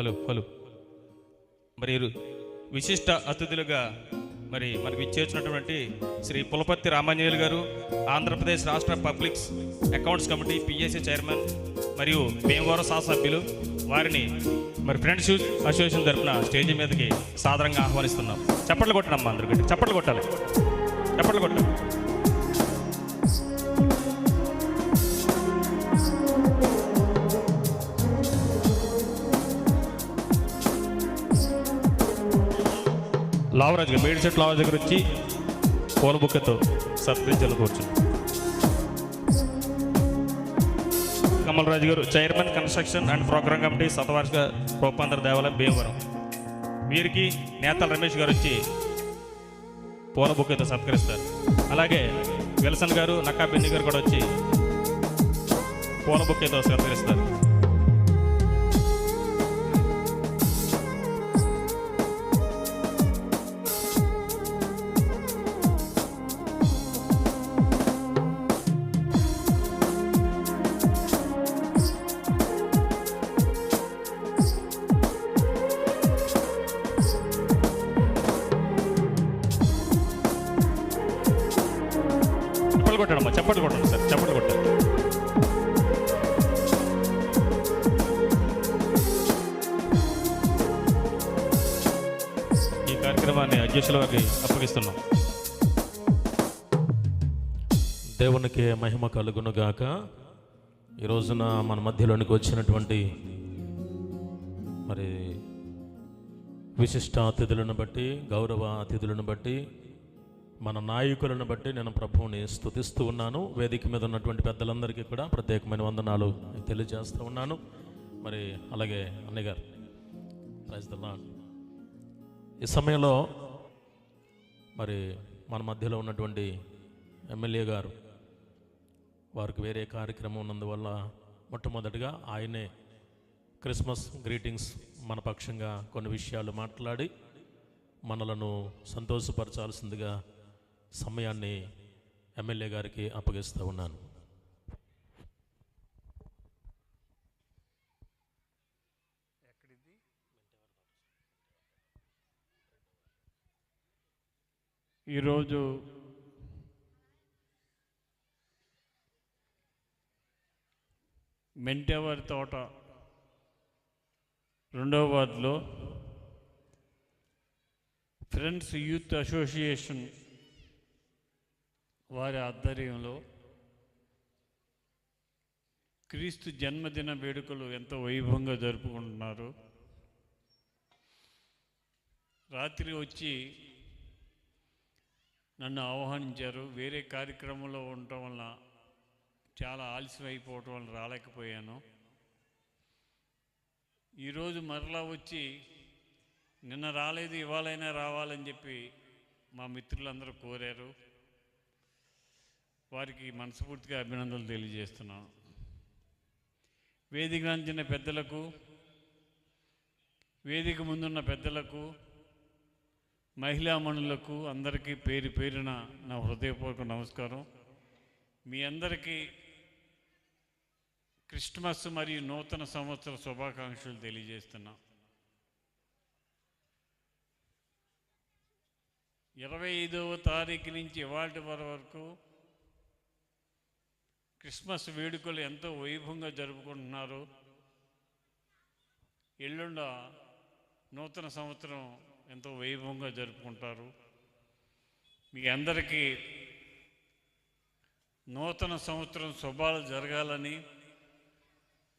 Hello hello మరి విశిష్ట అతిథులుగా మరి మనకు ఇచ్చేసినటువంటి శ్రీ పులపర్తి రామాంజనేయులు గారు ఆంధ్రప్రదేశ్ రాష్ట్ర publics accounts committee PSC chairman మరియు భీమవరం శాసభ్యులు వారిని మరి ఫ్రెండ్స్ అసోసియేషన్ తరఫున స్టేజ్ మీదకి సాధారణంగా ఆహ్వానిస్తున్నాం. చప్పట్లు కొట్టడమ్మా అందరు అందరికీ చప్పట్లు కొట్టాలి. చప్పట్లు కొట్టాలి. లావరాజ్ గారు మేడి లావరాజ్ దగ్గర వచ్చి ఫోన్ బుక్కతో సత్కరించాలి కూర్చుని కమలరాజు గారు chairman construction and programme committee శతవార్షిక రూపాంతర దేవాలయం భీమవరం. వీరికి నేతల రమేష్ గారు వచ్చి పూల బుక్కతో సత్కరిస్తారు. అలాగే విల్సన్ గారు నక్కా బెన్ని గారు కూడా వచ్చి పూల బుక్కతో సత్కరిస్తారు. అధ్యక్షుల వారికి అప్పగిస్తున్నాం. దేవునికి మహిమ కలుగునుగాక. ఈ రోజున మన మధ్యలోనికి వచ్చినటువంటి మరి విశిష్ట అతిథులను బట్టి గౌరవ అతిథులను బట్టి మన నాయకులను బట్టి నేను ప్రభువుని స్తుతిస్తూ ఉన్నాను. వేదిక మీద ఉన్నటువంటి పెద్దలందరికీ కూడా ప్రత్యేకమైన వందనాలు తెలియజేస్తూ ఉన్నాను. మరి అలాగే అన్నయ్య గారు ప్రైజ్ ద ఈ సమయంలో మరి మన మధ్యలో ఉన్నటువంటి ఎమ్మెల్యే గారు వారికి వేరే కార్యక్రమం ఉన్నందువల్ల మొట్టమొదటిగా ఆయనే క్రిస్మస్ గ్రీటింగ్స్ మన పక్షంగా కొన్ని విషయాలు మాట్లాడి మనలను సంతోషపరచాల్సిందిగా సమయాన్ని ఎమ్మెల్యే గారికి అప్పగిస్తూ ఉన్నాను. ఈరోజు మెంటేవారి తోట రెండవ వార్డులో ఫ్రెండ్స్ యూత్ అసోసియేషన్ వారి ఆధ్వర్యంలో క్రీస్తు జన్మదిన వేడుకలు ఎంతో వైభవంగా జరుపుకుంటున్నారు. రాత్రి వచ్చి నన్ను ఆహ్వానించారు. వేరే కార్యక్రమంలో ఉండటం వల్ల చాలా ఆలస్యం అయిపోవటం వల్ల రాలేకపోయాను. ఈరోజు మరలా వచ్చి నిన్న రాలేదు ఇవాళైనా రావాలని చెప్పి మా మిత్రులందరూ కోరారు. వారికి మనస్ఫూర్తిగా అభినందనలు తెలియజేస్తున్నాను. వేదిక అందిన పెద్దలకు వేదిక ముందున్న పెద్దలకు మహిళామణులకు అందరికీ పేరు పేరున నా హృదయపూర్వక నమస్కారం. మీ అందరికీ క్రిస్మస్ మరియు నూతన సంవత్సర శుభాకాంక్షలు తెలియజేస్తున్నా. ఇరవై ఐదవ తారీఖు నుంచి ఇవాటి వరకు క్రిస్మస్ వేడుకలు ఎంతో వైభవంగా జరుపుకుంటున్నారు. ఎల్లుండ నూతన సంవత్సరం ఎంతో వైభవంగా జరుపుకుంటారు. మీ అందరికీ నూతన సంవత్సరం శుభాలు జరగాలని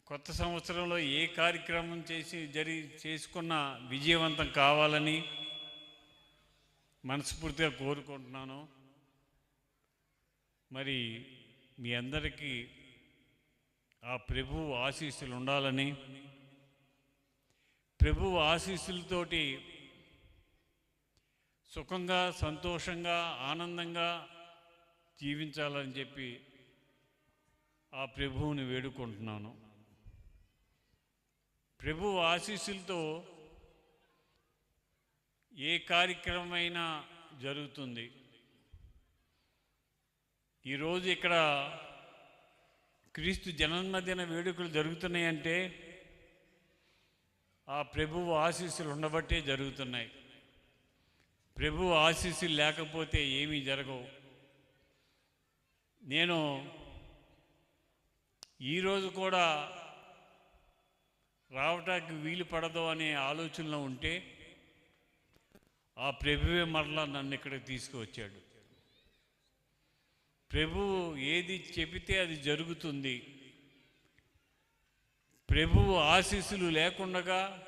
కొత్త సంవత్సరంలో ఏ కార్యక్రమం చేసి జరి చేసుకున్న విజయవంతం కావాలని మనస్ఫూర్తిగా కోరుకుంటున్నాను. మరి మీ అందరికీ ఆ ప్రభు ఆశీస్సులు ఉండాలని ప్రభు ఆశీస్సులతోటి సుఖంగా సంతోషంగా ఆనందంగా జీవించాలని చెప్పి ఆ ప్రభువుని వేడుకుంటున్నాను. ప్రభు ఆశీస్సులతో ఏ కార్యక్రమమైనా జరుగుతుంది. ఈరోజు ఇక్కడ క్రీస్తు జన్మదిన వేడుకలు జరుగుతున్నాయంటే ఆ ప్రభువు ఆశీస్సులు ఉండబట్టే జరుగుతున్నాయి. ప్రభు ఆశీస్సులు లేకపోతే ఏమీ జరగవు. నేను ఈరోజు కూడా రావటానికి వీలు పడదు అనే ఆలోచనలో ఉంటే ఆ ప్రభువే మరలా నన్ను ఇక్కడికి తీసుకువచ్చాడు. ప్రభువు ఏది చెబితే అది జరుగుతుంది. ప్రభువు ఆశీస్సులు లేకుండగా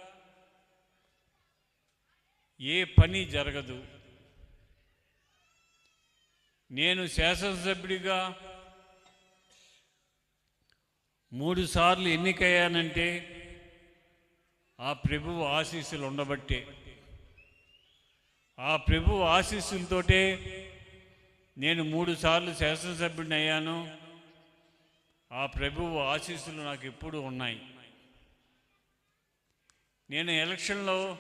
ఏ పని జరగదు. నేను శాసనసభ్యుడిగా మూడు సార్లు ఎన్నికయ్యానంటే ఆ ప్రభువు ఆశీస్సులు ఉండబట్టే. ఆ ప్రభు ఆశీస్సులతోటే నేను మూడు సార్లు శాసనసభ్యుడిని అయ్యాను ఆ ప్రభువు ఆశీస్సులు నాకు ఎప్పుడూ ఉన్నాయి. నేను ఎలక్షన్లో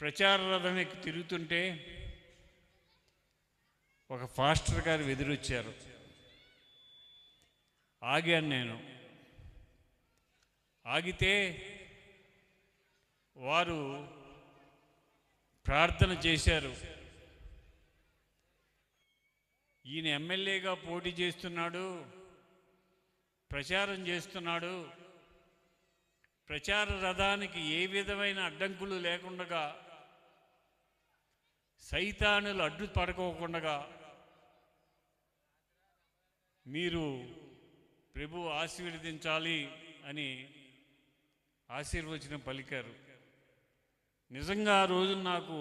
ప్రచార రథం ఎక్కి తిరుగుతుంటే ఒక ఫాస్టర్ గారు ఎదురొచ్చారు. ఆగాను నేను. ఆగితే వారు ప్రార్థన చేశారు. ఈయన ఎమ్మెల్యేగా పోటీ చేస్తున్నాడు. ప్రచారం చేస్తున్నాడు. ప్రచార రథానికి ఏ విధమైన అడ్డంకులు లేకుండా సైతానులు అడ్డు పడకోకుండా మీరు ప్రభు ఆశీర్వదించాలి అని ఆశీర్వచనం పలికారు. నిజంగా ఆ రోజు నాకు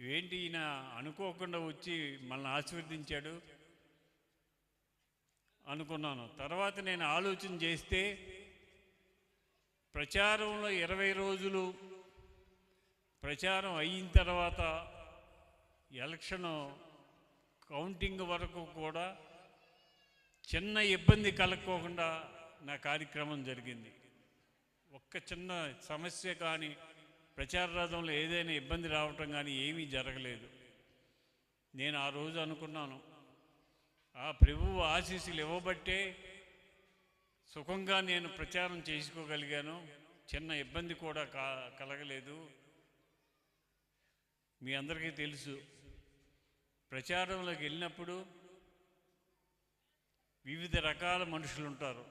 ఏంటి ఈయన అనుకోకుండా వచ్చి మనల్ని ఆశీర్వదించాడు అనుకున్నాను. తర్వాత నేను ఆలోచన చేస్తే ప్రచారంలో ఇరవై రోజులు ప్రచారం అయిన తర్వాత ఎలక్షన్ కౌంటింగ్ వరకు కూడా చిన్న ఇబ్బంది కలక్కోకుండా నా కార్యక్రమం జరిగింది. ఒక్క చిన్న సమస్య కానీ ప్రచార రథంలో ఏదైనా ఇబ్బంది రావటం కానీ ఏమీ జరగలేదు. నేను ఆ రోజు అనుకున్నాను ఆ ప్రభువు ఆశీస్సులు ఇవ్వబట్టే సుఖంగా నేను ప్రచారం చేసుకోగలిగాను చిన్న ఇబ్బంది కూడా కలగలేదు. మీ అందరికీ తెలుసు. ప్రచారంలోకి వెళ్ళినప్పుడు వివిధ రకాల మనుషులు ఉంటారు.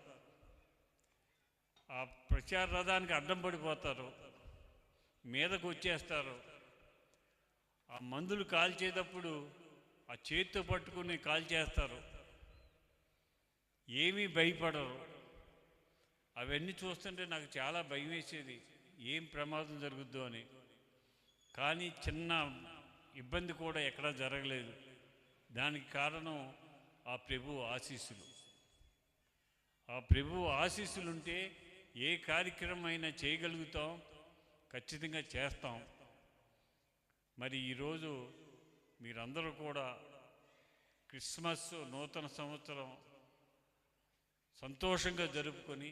ఆ ప్రచార రథానికి అడ్డం పడిపోతారు. మీదకు వచ్చేస్తారు. ఆ మందులు కాల్చేటప్పుడు ఆ చేతితో పట్టుకుని కాల్చేస్తారు. ఏమీ భయపడరు. అవన్నీ చూస్తుంటే నాకు చాలా భయం వేసేది. ఏం ప్రమాదం జరుగుద్దో అని. కానీ చిన్న ఇబ్బంది కూడా ఎక్కడా జరగలేదు. దానికి కారణం ఆ ప్రభు ఆశీస్సులు. ఆ ప్రభు ఆశీస్సులుంటే ఏ కార్యక్రమం అయినా చేయగలుగుతాం ఖచ్చితంగా చేస్తాం. మరి ఈరోజు మీరందరూ కూడా క్రిస్మస్ నూతన సంవత్సరం సంతోషంగా జరుపుకొని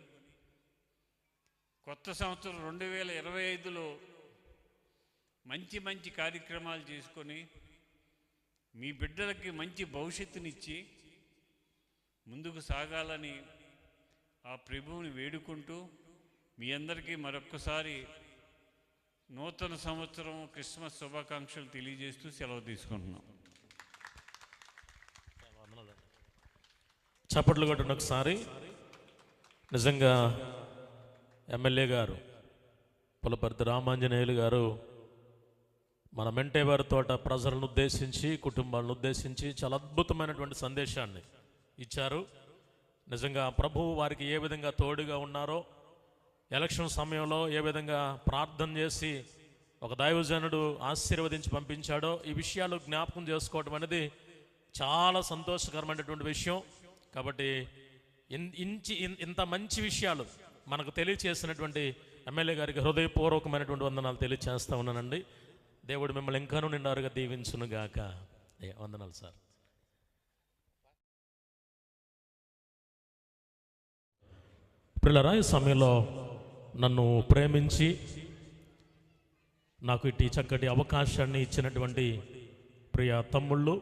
కొత్త సంవత్సరం రెండు వేల ఇరవై ఐదులో మంచి మంచి కార్యక్రమాలు చేసుకొని మీ బిడ్డలకి మంచి భవిష్యత్తునిచ్చి ముందుకు సాగాలని ఆ ప్రభువుని వేడుకుంటూ మీ అందరికీ మరొక్కసారి నూతన సంవత్సరం క్రిస్మస్ శుభాకాంక్షలు తెలియజేస్తూ సెలవు తీసుకుంటున్నాం. చప్పట్లు కొట్టండి ఒకసారి. నిజంగా ఎమ్మెల్యే గారు పులపర్తి రామాంజనేయులు గారు మన మెంటేవారి తోట ప్రజలను ఉద్దేశించి కుటుంబాలను ఉద్దేశించి చాలా అద్భుతమైనటువంటి సందేశాన్ని ఇచ్చారు. నిజంగా ప్రభువు వారికి ఏ విధంగా తోడుగా ఉన్నారో ఎలక్షన్ సమయంలో ఏ విధంగా ప్రార్థన చేసి ఒక దైవజనుడు ఆశీర్వదించి పంపించాడో ఈ విషయాలు జ్ఞాపకం చేసుకోవడం అనేది చాలా సంతోషకరమైనటువంటి విషయం. కాబట్టి ఇన్- ఇంచి ఇన్- ఇంత మంచి విషయాలు మనకు తెలియచేసినటువంటి ఎమ్మెల్యే గారికి హృదయపూర్వకమైనటువంటి వందనాలు తెలియచేస్తా ఉన్నానండి. దేవుడు మిమ్మల్ని ఇంకాను నిండారుగా దీవించునుగాక ఏ, వందనాలు సార్. పిల్లరా ఈ సమయంలో నన్ను ప్రేమించి నాకు ఇటు చక్కటి అవకాశాన్ని ఇచ్చినటువంటి ప్రియ తమ్ముళ్ళు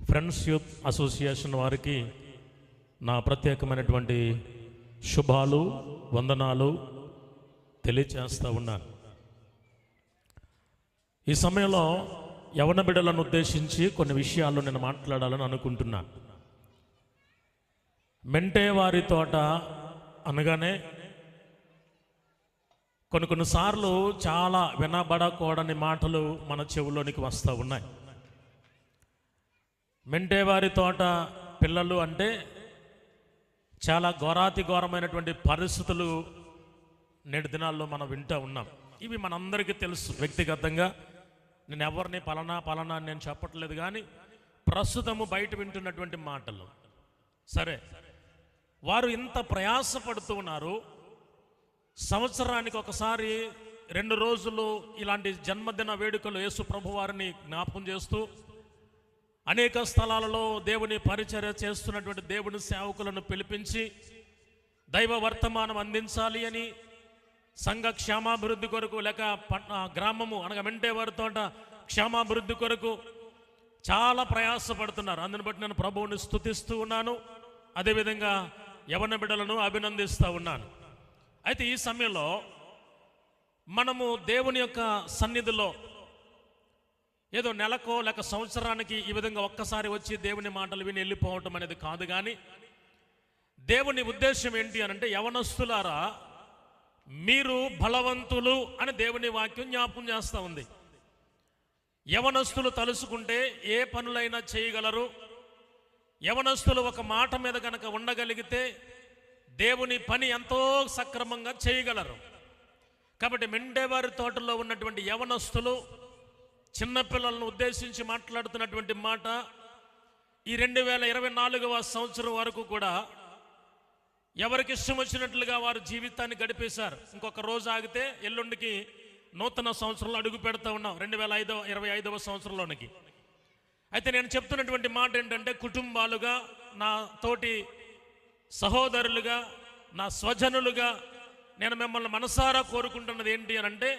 ఫ్రెండ్స్ యూత్ అసోసియేషన్ వారికి నా ప్రత్యేకమైనటువంటి శుభాలు వందనాలు తెలియచేస్తూ ఉన్నాను. ఈ సమయంలో యవన బిడ్డలను ఉద్దేశించి కొన్ని విషయాలు నేను మాట్లాడాలని అనుకుంటున్నాను మెంటే వారి తోట అనగానే కొన్ని కొన్నిసార్లు చాలా వినబడకూడని మాటలు మన చెవులోనికి వస్తూ ఉన్నాయి. మెంటేవారి తోట పిల్లలు అంటే చాలా ఘోరాతి ఘోరమైనటువంటి పరిస్థితులు నేటి దినాల్లో మనం వింటూ ఉన్నాం. ఇవి మనందరికీ తెలుసు వ్యక్తిగతంగా. నేను ఎవరిని పలానా పలానా అని నేను చెప్పట్లేదు కానీ ప్రస్తుతము బయట వింటున్నటువంటి మాటలు. సరే. వారు ఇంత ప్రయాసపడుతూ ఉన్నారు. సంవత్సరానికి ఒకసారి రెండు రోజులు ఇలాంటి జన్మదిన వేడుకలు యేసు ప్రభు వారిని జ్ఞాపకం చేస్తూ అనేక స్థలాలలో దేవుని పరిచర్య చేస్తున్నటువంటి దేవుని సేవకులను పిలిపించి దైవ వర్తమానం అందించాలి అని సంఘ క్షేమాభివృద్ధి కొరకు లేక గ్రామము అనగా మెంటే వారితోట క్షేమాభివృద్ధి కొరకు చాలా ప్రయాసపడుతున్నారు. అందుని బట్టి నేను ప్రభువుని స్తుతిస్తూ ఉన్నాను. అదేవిధంగా యవన బిడ్డలను అభినందిస్తూ ఉన్నాను. అయితే ఈ సమయంలో మనము దేవుని యొక్క సన్నిధిలో ఏదో నెలకో లేక సంవత్సరానికి ఈ విధంగా ఒక్కసారి వచ్చి దేవుని మాటలు విని వెళ్ళిపోవటం అనేది కాదు కానీ దేవుని ఉద్దేశం ఏంటి అని అంటే యవనస్తులారా మీరు బలవంతులు అని దేవుని వాక్యం జ్ఞాపం చేస్తూ ఉంది. యవనస్తులు తలుసుకుంటే ఏ పనులైనా చేయగలరు. యవనస్తులు ఒక మాట మీద కనుక ఉండగలిగితే దేవుని పని ఎంతో సక్రమంగా చేయగలరు. కాబట్టి మెండేవారి తోటలో ఉన్నటువంటి యవనస్తులు చిన్నపిల్లలను ఉద్దేశించి మాట్లాడుతున్నటువంటి మాట ఈ రెండు వేల ఇరవై నాలుగవ సంవత్సరం వరకు కూడా ఎవరికి ఇష్టం వచ్చినట్లుగా వారు జీవితాన్ని గడిపేశారు. ఇంకొక రోజు ఆగితే ఎల్లుండికి నూతన సంవత్సరంలో అడుగు పెడతా ఉన్నాం రెండు వేల ఐదవ ఇరవై ఐదవ సంవత్సరంలోనికి. అయితే నేను చెప్తున్నటువంటి మాట ఏంటంటే కుటుంబాలుగా నా తోటి సహోదరులుగా నా స్వజనులుగా నేను మిమ్మల్ని మనసారా కోరుకుంటున్నది ఏంటి అని అంటే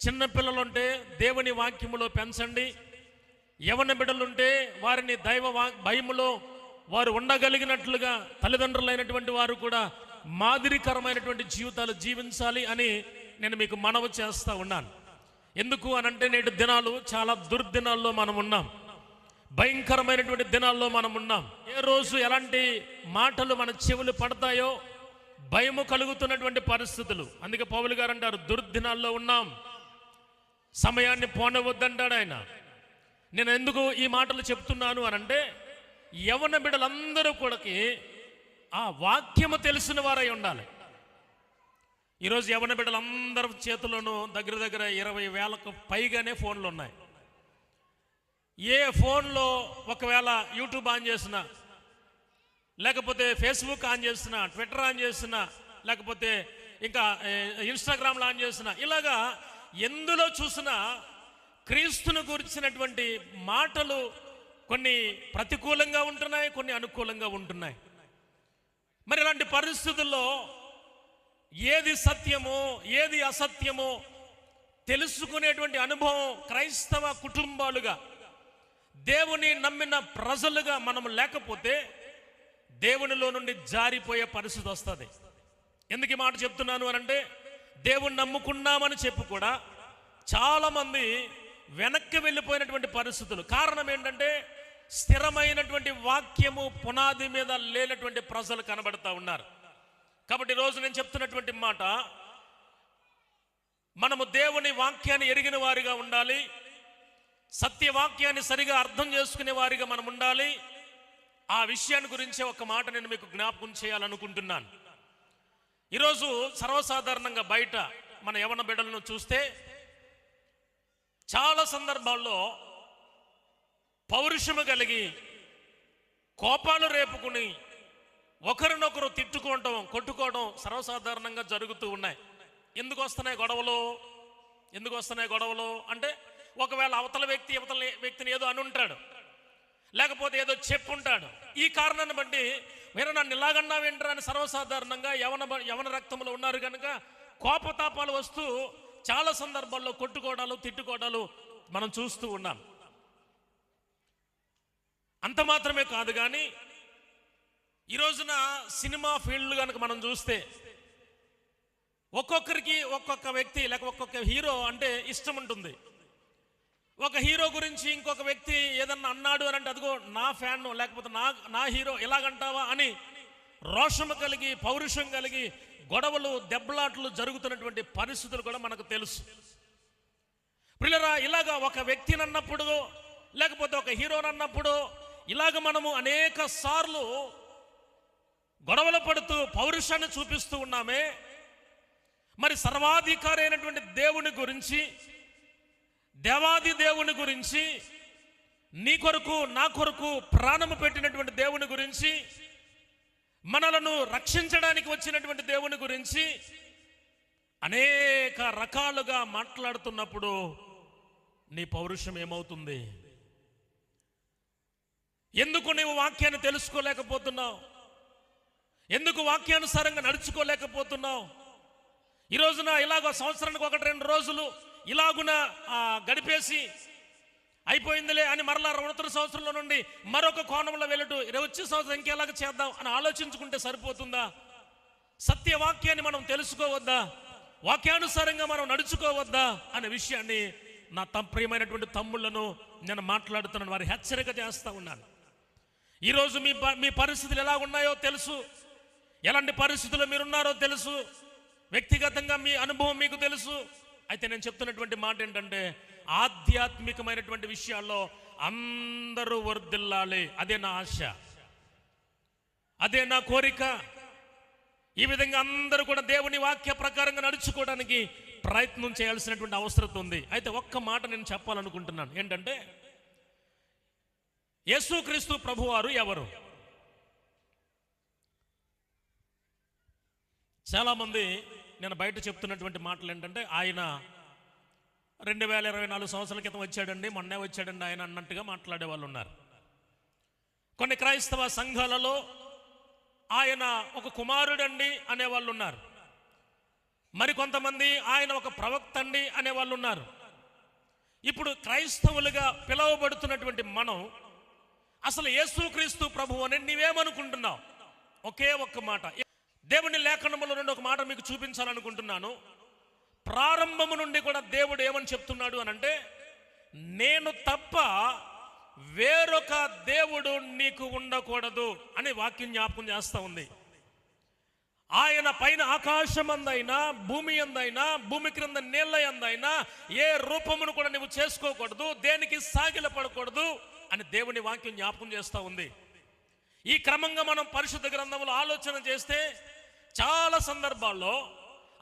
చిన్నపిల్లలుంటే దేవుని వాక్యములో పెంచండి యవన బిడ్డలుంటే వారిని దైవ వా భయములో వారు ఉండగలిగినట్లుగా తల్లిదండ్రులైనటువంటి వారు కూడా మాదిరికరమైనటువంటి జీవితాలు జీవించాలి అని నేను మీకు మనవి చేస్తూ ఉన్నాను. ఎందుకు అనంటే నేటి దినాలు చాలా దుర్దినాల్లో మనం ఉన్నాం. భయంకరమైనటువంటి దినాల్లో మనం ఉన్నాం. ఏ రోజు ఎలాంటి మాటలు మన చెవులు పడతాయో భయము కలుగుతున్నటువంటి పరిస్థితులు. అందుకే పౌలు గారు అంటారు దుర్దినాల్లో ఉన్నాం. సమయాన్ని పోనవద్దంటాడు ఆయన. నేను ఎందుకు ఈ మాటలు చెప్తున్నాను అనంటే యవన బిడ్డలందరూ కూడాకి ఆ వాక్యము తెలిసిన వారై ఉండాలి. ఈరోజు యవన బిడ్డలందరి చేతుల్లోనూ దగ్గర దగ్గర ఇరవై వేలకు పైగానే ఫోన్లు ఉన్నాయి. ఏ ఫోన్లో ఒకవేళ యూట్యూబ్ ఆన్ చేసినా లేకపోతే ఫేస్బుక్ ఆన్ చేసినా ట్విట్టర్ ఆన్ చేసినా లేకపోతే ఇంకా ఇన్స్టాగ్రామ్లో ఆన్ చేసినా ఇలాగా ఎందులో చూసినా క్రీస్తును గురించినటువంటి మాటలు కొన్ని ప్రతికూలంగా ఉంటున్నాయి కొన్ని అనుకూలంగా ఉంటున్నాయి. మరి ఇలాంటి పరిస్థితుల్లో ఏది సత్యమో ఏది అసత్యమో తెలుసుకునేటువంటి అనుభవం క్రైస్తవ కుటుంబాలుగా దేవుని నమ్మిన ప్రజలుగా మనం లేకపోతే దేవునిలో నుండి జారిపోయే పరిస్థితి వస్తుంది. ఎందుకు ఈ మాట చెప్తున్నాను అని అంటే నమ్ముకున్నామని చెప్పి కూడా చాలామంది వెనక్కి వెళ్ళిపోయినటువంటి పరిస్థితులు. కారణం ఏంటంటే స్థిరమైనటువంటి వాక్యము పునాది మీద లేనటువంటి ప్రజలు కనబడతా ఉన్నారు. కాబట్టి రోజు నేను చెప్తున్నటువంటి మాట మనము దేవుని వాక్యాన్ని ఎరిగిన వారిగా ఉండాలి సత్యవాక్యాన్ని సరిగా అర్థం చేసుకునే వారిగా మనం ఉండాలి. ఆ విషయాన్ని గురించి ఒక మాట నేను మీకు జ్ఞాపకం చేయాలనుకుంటున్నాను. ఈరోజు సర్వసాధారణంగా బయట మన యవన బిడ్డలను చూస్తే చాలా సందర్భాల్లో పౌరుషము కలిగి కోపాలు రేపుకుని ఒకరినొకరు తిట్టుకోవటం కొట్టుకోవడం సర్వసాధారణంగా జరుగుతూ ఉన్నాయి. ఎందుకు వస్తున్నాయి గొడవలు? ఎందుకు వస్తున్నాయి గొడవలు? అంటే ఒకవేళ అవతల వ్యక్తి అవతల వ్యక్తిని ఏదో అనుంటాడు లేకపోతే ఏదో చెప్పుంటాడు. ఈ కారణాన్ని బట్టి మీరు నన్ను ఇలాగన్నా వింటారా అని సర్వసాధారణంగా యవన యవన రక్తంలో ఉన్నారు కనుక కోపతాపాలు వస్తూ చాలా సందర్భాల్లో కొట్టుకోవడాలు తిట్టుకోవడాలు మనం చూస్తూ ఉన్నాం. అంత మాత్రమే కాదు కానీ ఈ రోజున సినిమా ఫీల్డ్ కనుక మనం చూస్తే ఒక్కొక్కరికి ఒక్కొక్క వ్యక్తి లేక ఒక్కొక్క హీరో అంటే ఇష్టం ఉంటుంది. ఒక హీరో గురించి ఇంకొక వ్యక్తి ఏదన్నా అన్నాడు అని అంటే అదిగో నా ఫ్యాన్ లేకపోతే నా నా హీరో ఇలాగంటావా అని రోషము కలిగి పౌరుషం కలిగి గొడవలు దెబ్బలాట్లు జరుగుతున్నటువంటి పరిస్థితులు కూడా మనకు తెలుసు. పిల్లరా ఇలాగా ఒక వ్యక్తిని అన్నప్పుడు లేకపోతే ఒక హీరోని అన్నప్పుడు ఇలాగ మనము అనేక సార్లు గొడవలు పడుతూ పౌరుషాన్ని చూపిస్తూ ఉన్నామే. మరి సర్వాధికారి అయినటువంటి దేవుని గురించి దేవాది దేవుని గురించి నీ కొరకు నా కొరకు ప్రాణము పెట్టినటువంటి దేవుని గురించి మనలను రక్షించడానికి వచ్చినటువంటి దేవుని గురించి అనేక రకాలుగా మాట్లాడుతున్నప్పుడు నీ పౌరుషం ఏమవుతుంది? ఎందుకు నీవు వాక్యాన్ని తెలుసుకోలేకపోతున్నావు? ఎందుకు వాక్యానుసారంగా నడుచుకోలేకపోతున్నావు? ఈ రోజున సంవత్సరానికి ఒకటి రెండు రోజులు ఇలాగున గడిపేసి అయిపోయిందిలే అని మరలా నూతన సంవత్సరంలో నుండి మరొక కోణంలో వెళ్ళటూ వచ్చే సంవత్సరం ఇంకెలాగ చేద్దాం అని ఆలోచించుకుంటే సరిపోతుందా? సత్యవాక్యాన్ని మనం తెలుసుకోవద్దా? వాక్యానుసారంగా మనం నడుచుకోవద్దా? అనే విషయాన్ని నా తమ్ ప్రియమైనటువంటి తమ్ముళ్ళను నేను మాట్లాడుతున్నాను వారి హెచ్చరిక చేస్తూ ఉన్నాను. ఈరోజు మీ ప- మీ పరిస్థితులు ఎలా ఉన్నాయో తెలుసు. ఎలాంటి పరిస్థితుల్లో మీరున్నారో తెలుసు. వ్యక్తిగతంగా మీ అనుభవం మీకు తెలుసు. అయితే నేను చెప్తున్నటువంటి మాట ఏంటంటే ఆధ్యాత్మికమైనటువంటి విషయాల్లో అందరూ వర్దిల్లాలి అదే నా ఆశ. అదే నా కోరిక. ఈ విధంగా అందరూ కూడా దేవుని వాక్య ప్రకారంగా నడుచుకోవడానికి ప్రయత్నం చేయాల్సినటువంటి అవసరం ఉంది. అయితే ఒక్క మాట నేను చెప్పాలనుకుంటున్నాను. ఏంటంటే యేసుక్రీస్తు ప్రభువారు ఎవరు? చాలామంది నేను బయట చెప్తున్నటువంటి మాటలు ఏంటంటే ఆయన రెండు వేల ఇరవై నాలుగు సంవత్సరాల క్రితం వచ్చాడండి మొన్నే వచ్చాడండి ఆయన అన్నట్టుగా మాట్లాడే వాళ్ళు ఉన్నారు. కొన్ని క్రైస్తవ సంఘాలలో ఆయన ఒక కుమారుడండి అనే వాళ్ళు ఉన్నారు. మరి కొంతమంది ఆయన ఒక ప్రవక్త అండి అనే వాళ్ళు ఉన్నారు. ఇప్పుడు క్రైస్తవులుగా పిలువబడుతున్నటువంటి మనం అసలు యేసుక్రీస్తు ప్రభు అని నీవేమనుకుంటున్నావు? ఒకే ఒక్క మాట. దేవుని లేఖనంలో నుండి ఒక మాట మీకు చూపించాలనుకుంటున్నాను. ప్రారంభము నుండి కూడా దేవుడు ఏమని చెప్తున్నాడు అని అంటే నేను తప్ప వేరొక దేవుడు నీకు ఉండకూడదు అని వాక్యం జ్ఞాపకం చేస్తూ ఉంది. ఆయన పైన ఆకాశం అందైనా భూమి అందైనా భూమి క్రింద నీళ్ళ అందైనా ఏ రూపమును కూడా నువ్వు చేసుకోకూడదు దేనికి సాగిలపడకూడదు పడకూడదు అని దేవుని వాక్యం జ్ఞాపకం చేస్తూ ఉంది. ఈ క్రమంగా మనం పరిశుద్ధ గ్రంథంలో ఆలోచన చేస్తే చాలా సందర్భాల్లో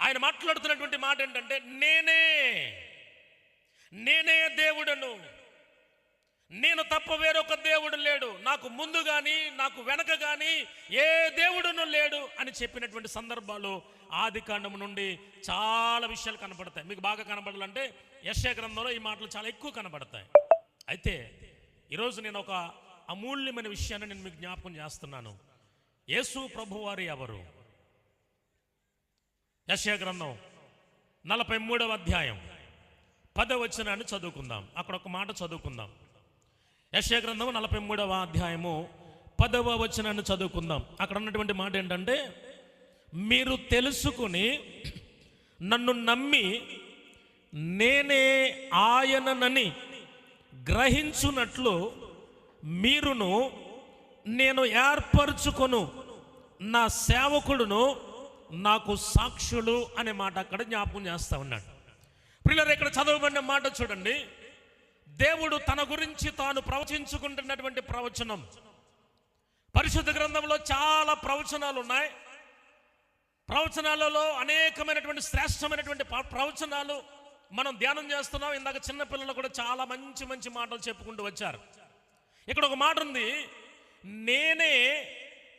ఆయన మాట్లాడుతున్నటువంటి మాట ఏంటంటే నేనే నేనే దేవుడను. నేను తప్ప వేరొక దేవుడు లేడు. నాకు ముందు కానీ నాకు వెనక కానీ ఏ దేవుడును లేడు అని చెప్పినటువంటి సందర్భాలు ఆది కాండము నుండి చాలా విషయాలు కనపడతాయి మీకు బాగా కనపడాలంటే యశ్య గ్రంథంలో ఈ మాటలు చాలా ఎక్కువ కనపడతాయి అయితే ఈరోజు నేను ఒక అమూల్యమైన విషయాన్ని నేను మీకు జ్ఞాపకం చేస్తున్నాను. యేసు ప్రభువారు ఎవరు? యశయ గ్రంథం నలభై మూడవ అధ్యాయం పదవచనాన్ని చదువుకుందాం. అక్కడ ఒక మాట చదువుకుందాం. యశయ గ్రంథం నలభై మూడవ అధ్యాయము పదవ వచనాన్ని చదువుకుందాం. అక్కడ ఉన్నటువంటి మాట ఏంటంటే మీరు తెలుసుకుని నన్ను నమ్మి నేనే ఆయననని గ్రహించున్నట్లు మీరును నేను ఏర్పరచుకొను. నా సేవకుడును నాకు సాక్షులు అనే మాట అక్కడ జ్ఞాపకం చేస్తా ఉన్నాడు. పిల్లలు ఇక్కడ చదవబడిన మాట చూడండి. దేవుడు తన గురించి తాను ప్రవచించుకుంటున్నటువంటి ప్రవచనం. పరిశుద్ధ గ్రంథంలో చాలా ప్రవచనాలు ఉన్నాయి. ప్రవచనాలలో అనేకమైనటువంటి శ్రేష్టమైనటువంటి ప్రవచనాలు మనం ధ్యానం చేస్తున్నాం. ఇందాక చిన్నపిల్లలు కూడా చాలా మంచి మంచి మాటలు చెప్పుకుంటూ వచ్చారు. ఇక్కడ ఒక మాట ఉంది. నేనే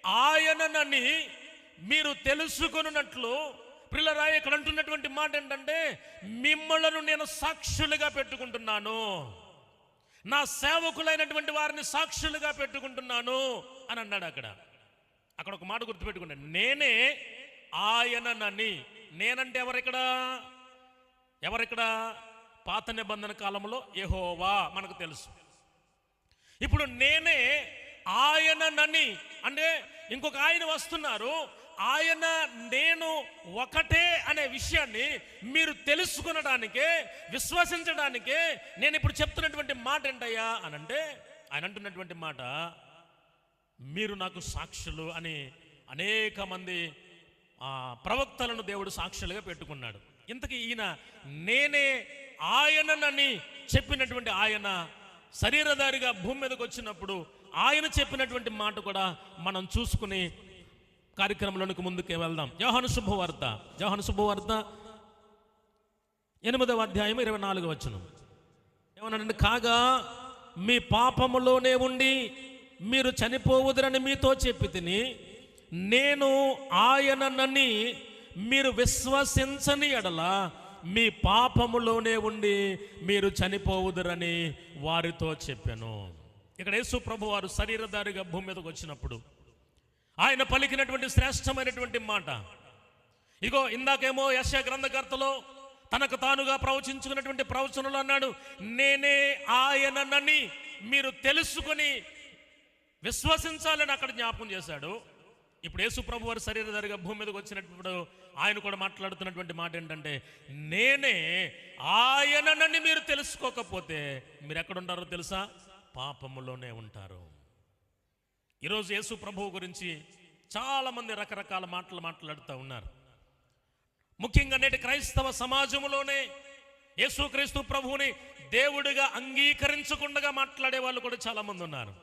ఆయననని మీరు తెలుసుకున్నట్లు పిల్లరాయ ఇక్కడ అంటున్నటువంటి మాట ఏంటంటే మిమ్మలను నేను సాక్షులుగా పెట్టుకుంటున్నాను. నా సేవకులైనటువంటి వారిని సాక్షులుగా పెట్టుకుంటున్నాను అని అన్నాడు అక్కడ. అక్కడ ఒక మాట గుర్తుపెట్టుకోండి. నేనే ఆయననని. నేనంటే ఎవరిక్కడ ఎవరిక్కడ? పాత నిబంధన కాలంలో యెహోవా మనకు తెలుసు. ఇప్పుడు నేనే ఆయన నని. అంటే ఇంకొక ఆయన వస్తున్నారు. ఆయన నేను ఒకటే అనే విషయాన్ని మీరు తెలుసుకునడానికే విశ్వసించడానికే నేను ఇప్పుడు చెప్తున్నటువంటి మాట ఏంటయ్యా అని అంటే ఆయన అంటున్నటువంటి మాట మీరు నాకు సాక్షులు అని అనేక మంది ప్రవక్తలను దేవుడు సాక్షులుగా పెట్టుకున్నాడు. ఇంతకీ ఈయన నేనే ఆయననని చెప్పినటువంటి ఆయన శరీరధారిగా భూమి మీదకి వచ్చినప్పుడు ఆయన చెప్పినటువంటి మాట కూడా మనం చూసుకుని కార్యక్రమంలోనికి ముందుకే వెళ్దాం. జవహన్ శుభవార్త. జవహన్ శుభవార్త ఎనిమిదవ అధ్యాయం ఇరవై నాలుగు వచ్చును ఏమన్నాడంటే కాగా మీ పాపములోనే ఉండి మీరు చనిపోవుదరని మీతో చెప్పి తిని నేను ఆయననని మీరు విశ్వసించని ఎడల మీ పాపములోనే ఉండి మీరు చనిపోవుదురని వారితో చెప్పాను. ఇక్కడ యేసు ప్రభు వారు శరీరధారిగా భూమి మీదకి వచ్చినప్పుడు ఆయన పలికినటువంటి శ్రేష్టమైనటువంటి మాట ఇగో ఇందాకేమో యశ గ్రంథకర్తలో తనకు తానుగా ప్రవచించుకున్నటువంటి ప్రవచనలు అన్నాడు నేనే ఆయననని మీరు తెలుసుకొని విశ్వసించాలని అక్కడ జ్ఞాపకం చేశాడు. ఇప్పుడు యేసు ప్రభు వారి శరీరధారిగా భూమి మీదకి వచ్చినప్పుడు ఆయన కూడా మాట్లాడుతున్నటువంటి మాట ఏంటంటే నేనే ఆయననని మీరు తెలుసుకోకపోతే మీరు ఎక్కడుంటారో తెలుసా? పాపములోనే ఉంటారు. ఈరోజు యేసు ప్రభువు గురించి చాలామంది రకరకాల మాటలు మాట్లాడుతూ ఉన్నారు. ముఖ్యంగా నేటి క్రైస్తవ సమాజంలోనే యేసుక్రీస్తు ప్రభువుని దేవుడిగా అంగీకరించకుండా మాట్లాడే వాళ్ళు కూడా చాలామంది ఉన్నారు.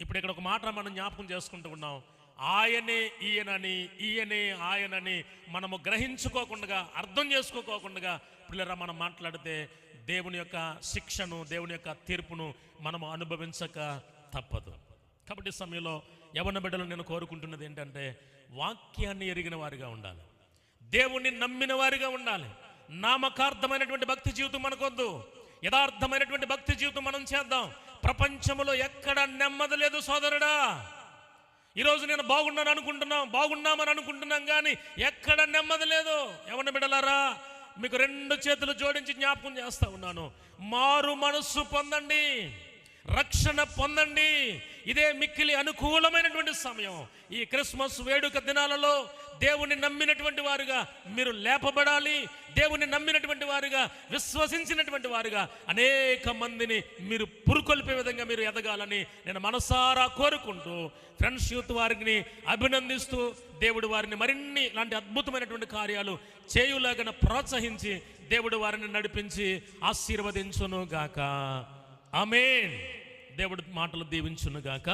ఇప్పుడు ఇక్కడ ఒక మాట మనం జ్ఞాపకం చేసుకుంటూ ఉన్నాం. ఆయనే ఈయనని ఈయనే ఆయనని మనము గ్రహించుకోకుండా అర్థం చేసుకోకోకుండా పిల్లరా మనం మాట్లాడితే దేవుని యొక్క శిక్షను దేవుని యొక్క తీర్పును మనము అనుభవించక తప్పదు. కాబట్టి సమయంలో యవన బిడ్డలు నేను కోరుకుంటున్నది ఏంటంటే వాక్యాన్ని ఎరిగిన వారిగా ఉండాలి. దేవుణ్ణి నమ్మిన వారిగా ఉండాలి. నామకార్థమైనటువంటి భక్తి జీవితం మనకొద్దు. యథార్థమైనటువంటి భక్తి జీవితం మనం చేద్దాం. ప్రపంచంలో ఎక్కడ నెమ్మది లేదు సోదరుడా. ఈరోజు నేను బాగున్నాను అనుకుంటున్నాం బాగున్నామని అనుకుంటున్నాం కానీ ఎక్కడ నెమ్మది లేదు. ఎవరిని బిడలారా? మీకు రెండు చేతులు జోడించి జ్ఞాపకం చేస్తా ఉన్నాను. మారు మనస్సు పొందండి రక్షణ పొందండి. ఇదే మిక్కిలి అనుకూలమైనటువంటి సమయం. ఈ క్రిస్మస్ వేడుక దినాలలో దేవుని నమ్మినటువంటి వారుగా మీరు లేపబడాలి. దేవుని నమ్మినటువంటి వారుగా విశ్వసించినటువంటి వారుగా అనేక మందిని మీరు పురుకొల్పే విధంగా మీరు ఎదగాలని నేను మనసారా కోరుకుంటూ ఫ్రెండ్స్ యూత్ వారిని అభినందిస్తూ దేవుడు వారిని మరిన్ని లాంటి అద్భుతమైనటువంటి కార్యాలు చేయులాగన ప్రోత్సహించి దేవుడు వారిని నడిపించి ఆశీర్వదించును గాక ఆమేన్. దేవుడి మాటలు దీవించును గాక